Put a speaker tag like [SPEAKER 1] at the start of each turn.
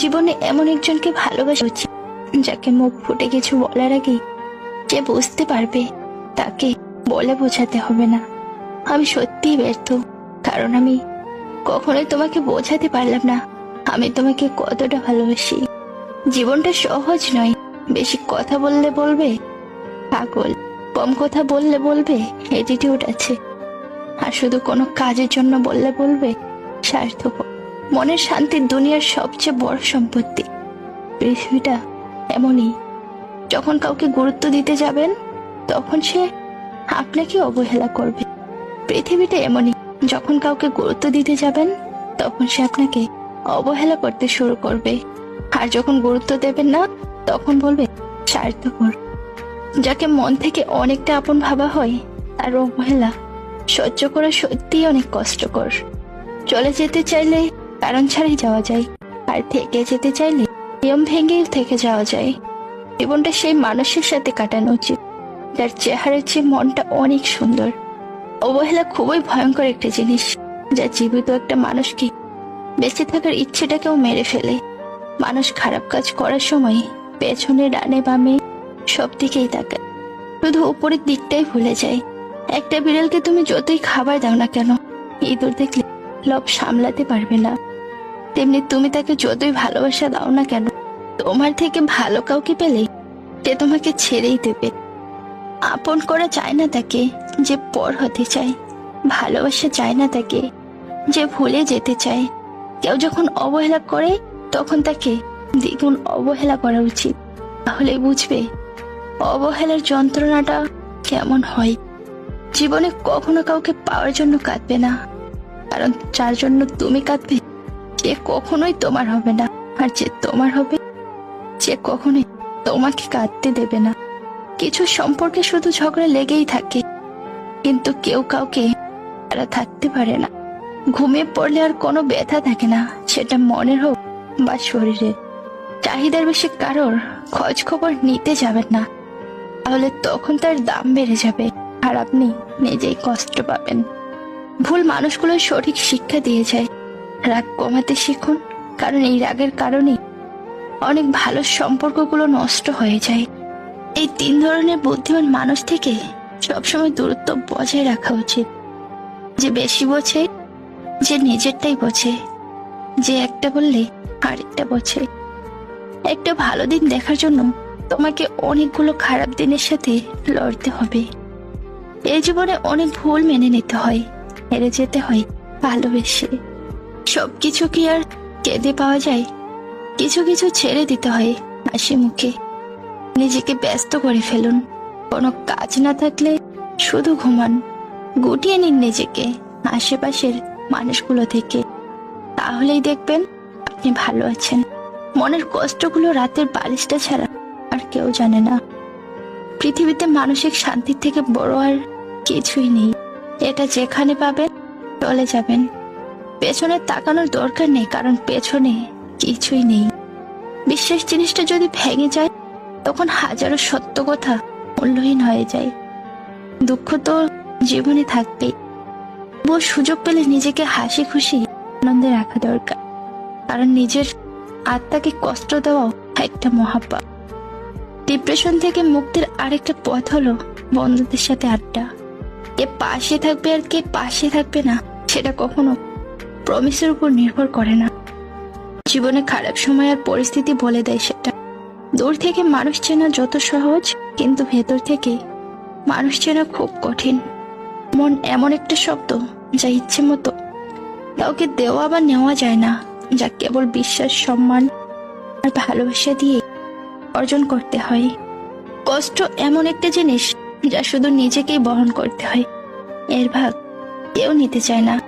[SPEAKER 1] জীবনে এমন একজনকে ভালোবাসা উচিত যাকে মুখ ফুটে কিছু বলার আগে যে বুঝতে পারবে, তাকে বলে বোঝাতে হবে না। আমি সত্যিই ব্যর্থ, কারণ আমি কখনোই তোমাকে বোঝাতে পারলাম না। আমি তোমাকে কতটা ভালোবাসি। জীবনটা সহজ নয়, বেশি কথা বললে বলবে, পাগল, কম কথা বললে বলবে অ্যাটিটিউড আছে। আর শুধু কোনো কাজের জন্য বললে বলবে, স্বার্থপর। মনের শান্তি দুনিয়ার সবচেয়ে বড় সম্পত্তি। পৃথিবীটা এমনই। যখন কাউকে গুরুত্ব দিতে যাবেন, তখন সে আপনাকে অবহেলা করবে। পৃথিবীটা এমনই। যখন কাউকে গুরুত্ব দিতে যাবেন, তখন সে আপনাকে অবহেলা করতে শুরু করবে। আর যখন গুরুত্ব দেবেন না, তখন বলবে, স্বার্থপর। যাকে মন থেকে অনেকটা আপন ভাবা হয়, তার অবহেলা সহ্য করা সত্যিই অনেক কষ্টকর। চলে যেতে চাইলে কারণ ছাড়াই যাওয়া যায়। আর থেকে যেতে চাইলে নিয়ম ভেঙেই থেকে যাওয়া যায়। জীবনটা সেই মানুষের সাথে কাটানো উচিত। যার চেহারার চেয়ে মনটা অনেক সুন্দর। অবহেলা খুবই ভয়ঙ্কর একটা জিনিস, যা জীবিত একটা মানুষকে বেঁচে থাকার ইচ্ছেটাকেও মেরে ফেলে। মানুষ খারাপ কাজ করার সময় পেছনে ডানে বামে সব দিকেই তাকায়। শুধু উপরের দিকটাই ভুলে যায়। একটা বিড়ালকে তুমি যতই খাবার দাও না কেন, ইঁদুর দেখলে লোভ সামলাতে পারবে না। তেমনি তুমি তাকে যতই ভালোবাসা দাও না কেন, তোমার থেকে ভালো কাউকে পেলে সে তোমাকে ছেড়েই দেবে। আপন করা চায় না তাকে যে পর হতে চায়, ভালোবাসা চায় না তাকে যে ভুলে যেতে চায়। কেউ যখন অবহেলা করে, তখন তাকে দ্বিগুণ অবহেলা করা উচিত। তাহলে বুঝবে অবহেলার যন্ত্রণাটা কেমন হয়। জীবনে কখনো কাউকে পাওয়ার জন্য কাঁদবে না, কারণ যার জন্য তুমি কাঁদবে সে কখনোই তোমার হবে না, আর যে তোমার হবে, যে কখনোই তোমাকে কাঁদতে দেবে না। কিছু সম্পর্কে শুধু ঝগড়া লেগেই থাকে, কিন্তু কেউ কাউকে তারা থাকতে পারে না। ঘুমিয়ে পড়লে আর কোনো ব্যথা থাকে না, সেটা মনের হোক বা শরীরে চাহিদার বেশি কারোর খোঁজ খবর নিতে যাবেন না, তাহলে তখন তার দাম বেড়ে যাবে, আর আপনি নিজেই কষ্ট পাবেন। ভুল মানুষগুলো সঠিক শিক্ষা দিয়ে যায় রাগ কমাতে শিখুন, কারণ এই রাগের কারণে অনেক ভালো সম্পর্কগুলো নষ্ট হয়ে যায়। এই তিন ধরনের বুদ্ধিমান মানুষ থেকে সবসময় দূরত্ব বজায় রাখা উচিত। যে বেশি বোঝে, যে নিজেরটাই বোঝে। যে একটা বললে আরেকটা বোঝে। একটা ভালো দিন দেখার জন্য তোমাকে অনেকগুলো খারাপ দিনের সাথে লড়তে হবে। এই জীবনে অনেক ভুল মেনে নিতে হয়, হেরে যেতে হয় ভালোবেসে। সবকিছু কি আর কেঁদে পাওয়া যায়? কিছু কিছু ছেড়ে দিতে হয় হাসি মুখে। নিজেকে ব্যস্ত করে ফেলুন। কোনো কাজ না থাকলে শুধু ঘুমান। গুটিয়ে নিন নিজেকে, আশেপাশের মানুষগুলো থেকে। তাহলেই দেখবেন আপনি ভালো আছেন। মনের কষ্টগুলো রাতের বালিশটা ছাড়া আর কেউ জানে না। পৃথিবীতে মানসিক শান্তির থেকে বড় আর কিছুই নেই। এটা যেখানে পাবেন, চলে যাবেন। পেছনে তাকানোর দরকার নেই, কারণ পেছনে কিছুই নেই। বিশ্বাস জিনিসটা যদি ভেঙে যায়, তখন হাজারো সত্য কথা মূল্যহীন হয়ে যায়। দুঃখ তো জীবনে থাকবেই। তবুও সুযোগ পেলে নিজেকে হাসি খুশি, আনন্দে রাখা দরকার। কারণ নিজের আত্মাকে কষ্ট দেওয়াও একটা মহাপাপ। ডিপ্রেশন থেকে মুক্তির আরেকটা পথ হলো বন্ধুদের সাথে আড্ডা। কে পাশে থাকবে আর কে পাশে থাকবে না, সেটা কখনো প্রমিসের উপর নির্ভর করে না। জীবনে খারাপ সময় আর পরিস্থিতি বলে দেয় সেটা। দূর থেকে মানুষ চেনা যত সহজ, কিন্তু ভেতর থেকে মানুষ চেনা খুব কঠিন। মন এমন একটা শব্দ, যা ইচ্ছে মতো কাউকে দেওয়া বা নেওয়া যায় না, যা কেবল বিশ্বাস, সম্মান আর ভালোবাসা দিয়ে অর্জন করতে হয়। কষ্ট এমন একটা জিনিস, যা শুধু নিজেকেই বহন করতে হয়। এর ভাগ কেউ নিতে চায় না।